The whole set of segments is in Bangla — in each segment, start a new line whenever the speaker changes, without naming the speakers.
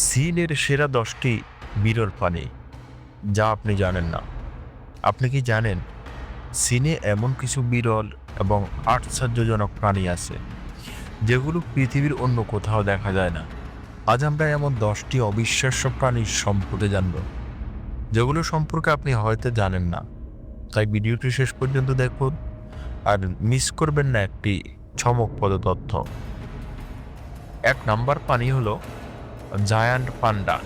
সিনের সেরা দশটি বিরল প্রাণী যা আপনি জানেন না। আপনি কি জানেন, সিনে এমন কিছু বিরল এবং আশ্চর্যজনক প্রাণী আছে, যেগুলো পৃথিবীর অন্য কোথাও দেখা যায় না? আজ আমরা এমন দশটি অবিশ্বাস্য প্রাণীর সম্পর্কে জানব, যেগুলো সম্পর্কে আপনি হয়তো জানেন না। তাই ভিডিওটি শেষ পর্যন্ত দেখুন আর মিস করবেন না একটি চমকপ্রদ তথ্য। এক নাম্বার পানি হলো জায়ান্ট পান্ডা।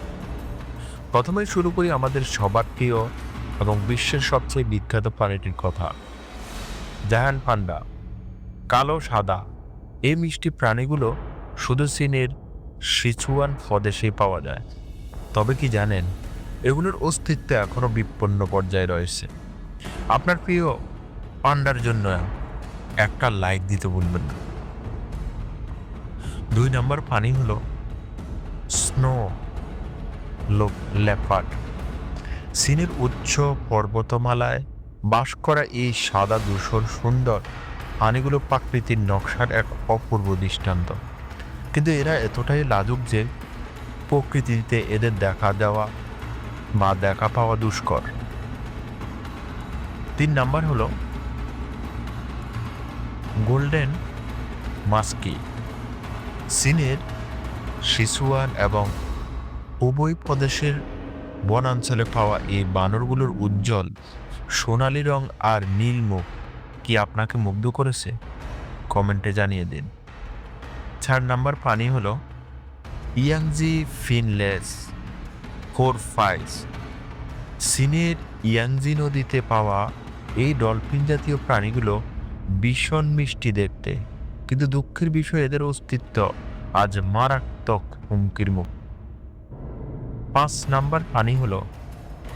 প্রথমে শুরু করি আমাদের সবার প্রিয় এবং বিশ্বের সবচেয়ে বিখ্যাত প্রাণীটির কথা। জায়ান্ট পান্ডা, কালো, সাদা। এই মিষ্টি প্রাণীগুলো শুধু চীনের সিচুয়ান প্রদেশেই পাওয়া যায়। তবে কি জানেন, এগুলোর অস্তিত্ব এখনও বিপন্ন পর্যায়ে রয়েছে। আপনার প্রিয় পান্ডার জন্য একটা লাইক দিতে ভুলবেন না। দুই নম্বর পানি হলো স্নো লেপার্ড চীনের উচ্চ পর্বতমালায় বাস করা এই সাদা ধূসর সুন্দর পানিগুলো প্রাকৃতিক নকশার এক অপূর্ব দৃষ্টান্ত। কিন্তু এরা এতটাই লাজুক যে প্রকৃতিতে এদের দেখা দেওয়া বা দেখা পাওয়া দুষ্কর। তিন নাম্বার হলো গোল্ডেন মাস্কি। চীনের সিসুয়ান এবং উভয় প্রদেশের বনাঞ্চলে পাওয়া এই বানরগুলোর উজ্জ্বল সোনালি রং আর নীল মুখ কি আপনাকে মুগ্ধ করেছে? কমেন্টে জানিয়ে দিন। চার নাম্বার পানি হলো ইয়াংজি ফিনলেস, ফোর ফাইস। চীনের ইয়াংজি নদীতে পাওয়া এই ডলফিন জাতীয় প্রাণীগুলো ভীষণ মিষ্টি দেখতে। কিন্তু দুঃখের বিষয়, এদের অস্তিত্ব আজ মারাত্মক। হুমকির মুখ। পাঁচ নাম্বার প্রাণী হল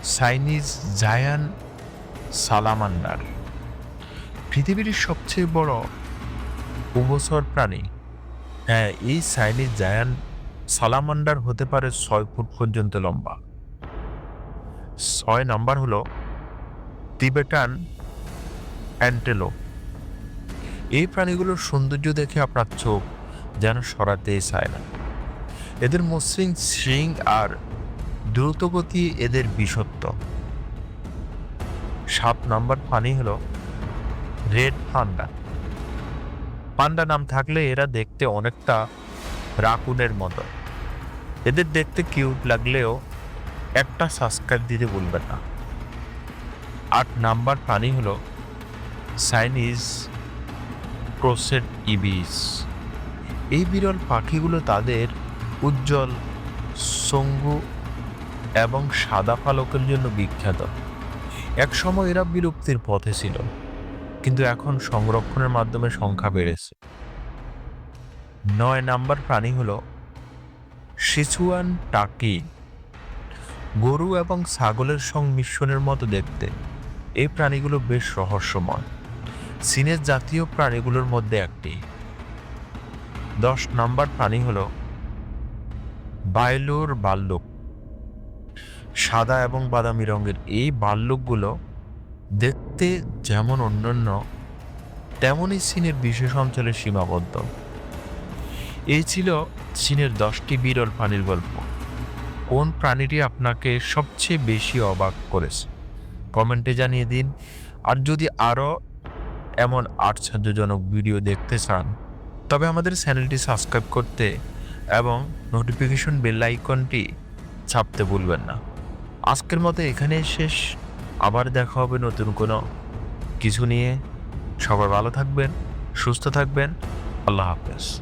চাইনিজ জায়ান সালামান্ডার। পৃথিবীর সবচেয়ে বড় উভচর প্রাণী। হ্যাঁ এই চাইনিজ জায়ান সালামান্ডার হতে পারে ছয় ফুট পর্যন্ত লম্বা। ছয় নাম্বার হলো তিবেটান অ্যান্টেলো। এই প্রাণীগুলোর সৌন্দর্য দেখে আপনার চোখ যেন সরাতেই চায় না। এদের মসৃণ শৃং আর দ্রুতগতি এদের বিষত্ব। সাত নম্বর প্রাণী হলো রেড পান্ডা। পান্ডা নাম থাকলে এরা দেখতে অনেকটা রাকুনের মতো। এদের দেখতে কিউট লাগলেও একটা সাবস্ক্রাইব দিতে বলবেন না। আট নাম্বার প্রাণী হলো চাইনিজ ক্রোসেট ইবিস। এই বিরল পাখিগুলো তাদের উজ্জ্বল, সঙ্গু এবং সাদা পালকের জন্য বিখ্যাত। এক সময় এরা বিলুপ্তির পথে ছিল, কিন্তু এখন সংরক্ষণের মাধ্যমে সংখ্যা বেড়েছে। নয় নাম্বার প্রাণী হল সিচুয়ান টাকি। গরু এবং ছাগলের সংমিশ্রণের মতো দেখতে, এই প্রাণীগুলো বেশ রহস্যময়। চীনের জাতীয় প্রাণীগুলোর মধ্যে একটি। দশ নাম্বার প্রাণী হলো বাইলোর বাল্যক সাদা এবং বাদামি রঙের এই বাল্যকগুলো দেখতে যেমন অন্যান্য, তেমনই চীনের বিশেষ অঞ্চলে সীমাবদ্ধ। এই ছিল চীনের দশটি বিরল প্রাণীর গল্প। কোন প্রাণীটি আপনাকে সবচেয়ে বেশি অবাক করেছে? কমেন্টে জানিয়ে দিন। আর যদি আরও এমন আশ্চর্যজনক ভিডিও দেখতে চান, তবে আমাদের চ্যানেলটি সাবস্ক্রাইব করতে এবং নোটিফিকেশন বেল আইকনটি ছাপতে ভুলবেন না। আজকের মতো এখানে শেষ। আবার দেখা হবে নতুন কোনো কিছু নিয়ে। সবাই ভালো থাকবেন, সুস্থ থাকবেন। আল্লাহ হাফেজ।